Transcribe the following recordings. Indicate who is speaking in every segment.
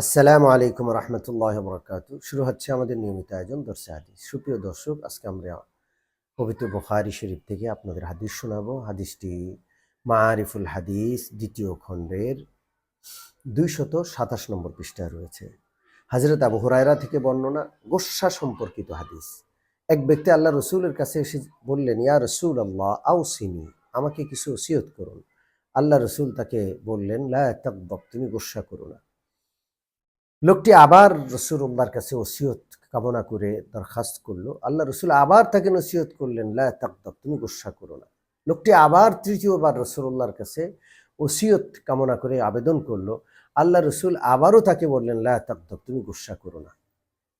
Speaker 1: আসসালামু আলাইকুম রহমতুল্লাহ বরকাত। শুরু হচ্ছে আমাদের নিয়মিত আয়োজন, দর্শে হাদিস। সুপ্রিয় দর্শক, আজকে আমরা পবিত্র বুখারি শরীফ থেকে আপনাদের হাদিস শোনাবো। হাদিসটি মারিফুল হাদিস, দ্বিতীয় খণ্ডের দুইশত সাতাশ নম্বর পৃষ্ঠায় রয়েছে। হাজরত আবু হুরায়রা থেকে বর্ণনা গোস্বা সম্পর্কিত হাদিস। এক ব্যক্তি আল্লাহ রসুলের কাছে এসে বললেন, ইয়া রসুল আল্লাহ আউ সিনি আমাকে কিছু ওসিয়ত করুন। আল্লাহ রসুল তাকে বললেন, লা তুমি গোস্বা করো না। লোকটি আবার রসুল্লাহর কাছে ওসিয়ত কামনা করে দরখাস্ত করল। আল্লাহ রসুল আবার তাকে নসিহত করলেন, লা তুমি গোসা করো না। লোকটি আবার তৃতীয়বার রসুল্লাহর কাছে ওসিয়ত কামনা করে আবেদন করল। আল্লাহ রসুল আবারও তাকে বললেন, লা তাকদব তুমি গোসা করো না।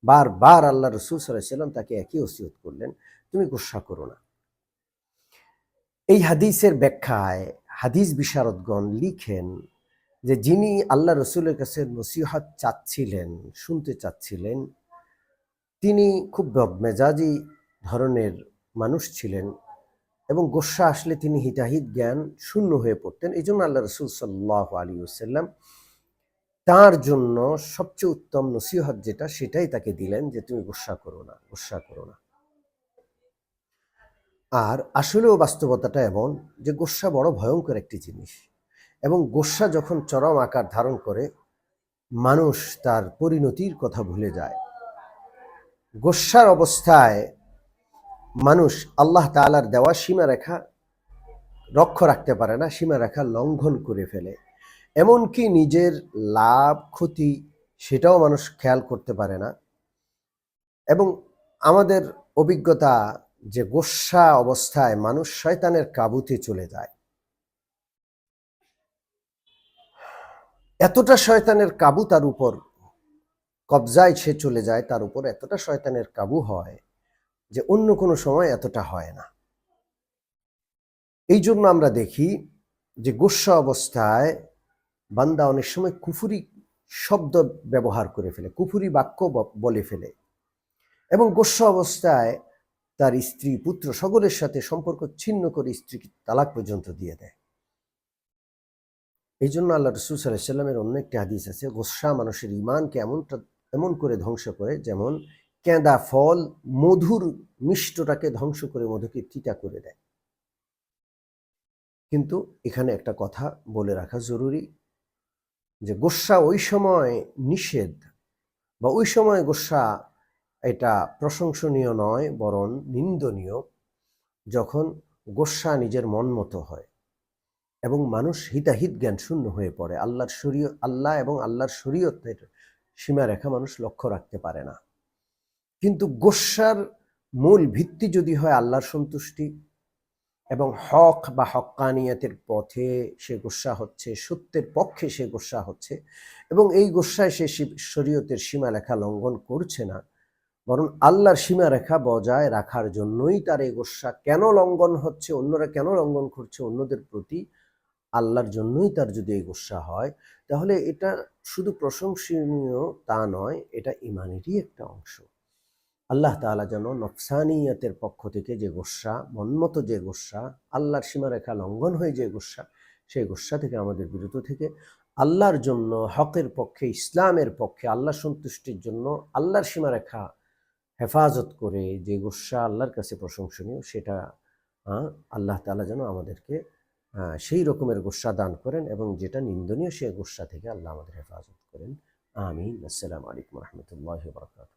Speaker 1: বারবার আল্লাহ রসুল সাল্লাম তাকে একই ওসিয়ত করলেন, তুমি গোসা করো না। এই হাদিসের ব্যাখ্যায় হাদিস বিশারদগণ লিখেন যে যিনি আল্লাহ রসুলের কাছে নসিহত চাচ্ছিলেন, শুনতে চাচ্ছিলেন, তিনি খুব মেজাজি ধরনের মানুষ ছিলেন এবং গোসা আসলে তিনি হিতাহিত জ্ঞান শূন্য হয়ে পড়তেন। এই জন্য আল্লাহ রসুল সাল্লাহ আলী ওসাল্লাম তার জন্য সবচেয়ে উত্তম নসিহত যেটা, সেটাই তাকে দিলেন যে তুমি গোসা করো না, গোসা করো না। আর আসলেও বাস্তবতাটা এমন যে গোসা বড় ভয়ঙ্কর একটি জিনিস। এবং গোস্বা যখন চরম আকার ধারণ করে, মানুষ তার পরিণতির কথা ভুলে যায়। গোস্বার অবস্থায় মানুষ আল্লাহ তালার দেওয়া সীমারেখা রক্ষ রাখতে পারে না, সীমারেখা লঙ্ঘন করে ফেলে। এমনকি নিজের লাভ, ক্ষতি সেটাও মানুষ খেয়াল করতে পারে না। এবং আমাদের অভিজ্ঞতা যে গোস্বা অবস্থায় মানুষ শয়তানের কাবুতে চলে যায়। এতটা শয়তানের কাবু তার উপর, কবজায় সে চলে যায়, তার উপর এতটা শয়তানের কাবু হয় যে অন্য কোনো সময় এতটা হয় না। এই জন্য আমরা দেখি যে গোস্বা অবস্থায় বান্দা অনেক সময় কুফুরি শব্দ ব্যবহার করে ফেলে, কুফুরি বাক্য বলে ফেলে এবং গোস্বা অবস্থায় তার স্ত্রী, পুত্র, সকলের সাথে সম্পর্ক ছিন্ন করে স্ত্রীকে তালাক পর্যন্ত দিয়ে দেয়। এই জন্য আল্লাহ রসুল সাল্লামের অন্য একটি হাদিস আছে, গোসা মানুষের ইমানকে এমনটা এমন করে ধ্বংস করে যেমন কেঁদা ফল মধুর মিষ্টটাকে ধ্বংস করে মধুকে তিতা করে দেয়। কিন্তু এখানে একটা কথা বলে রাখা জরুরি যে গোস্বা ওই সময় নিষেধ বা ওই সময় গোস্বা এটা প্রশংসনীয় নয়, বরং নিন্দনীয়, যখন গোস্বা নিজের মন মতো হয়। এবং মানুষ হিতাহিত জ্ঞান শূন্য হয়ে পড়ে। আল্লাহর শরীয়, আল্লাহ এবং আল্লাহর শরীয়তের সীমারেখা মানুষ লক্ষ্য রাখতে পারে না। কিন্তু গোস্বার মূল ভিত্তি যদি হয় আল্লাহর সন্তুষ্টি এবং হক বা হক্কানিয়াতের পথে সে গোস্বা হচ্ছে, সত্যের পক্ষে সে গোস্বা হচ্ছে এবং এই গোস্বায় সে শরীয়তের সীমারেখা লঙ্ঘন করছে না, বরং আল্লাহর সীমারেখা বজায় রাখার জন্যই তার এই গোস্বা কেন লঙ্ঘন হচ্ছে, অন্যরা কেন লঙ্ঘন করছে, অন্যদের প্রতি আল্লাহর জন্যই তার যদি এই গোসা হয়, তাহলে এটা শুধু প্রশংসনীয় তা নয়, এটা ইমানেরই একটা অংশ। আল্লাহ তালা যেন নফসানিয়তের পক্ষ থেকে যে গোসা, মনমত যে গোসা, আল্লাহর সীমারেখা লঙ্ঘন হয়ে যে গোসা, সেই গোসা থেকে আমাদের বিরত থেকে আল্লাহর জন্য, হকের পক্ষে, ইসলামের পক্ষে, আল্লাহ সন্তুষ্টির জন্য আল্লাহর সীমারেখা হেফাজত করে যে গোসা আল্লাহর কাছে প্রশংসনীয়, সেটা আল্লাহ তালা যেন আমাদেরকে সেই রকমের গোস্বা দান করেন এবং যেটা নিন্দনীয় সেই গোস্বা থেকে আল্লাহ আমাদের হেফাজত করেন। আমিন। আসসালামু আলাইকুম রহমতুল্লাহ বরকাত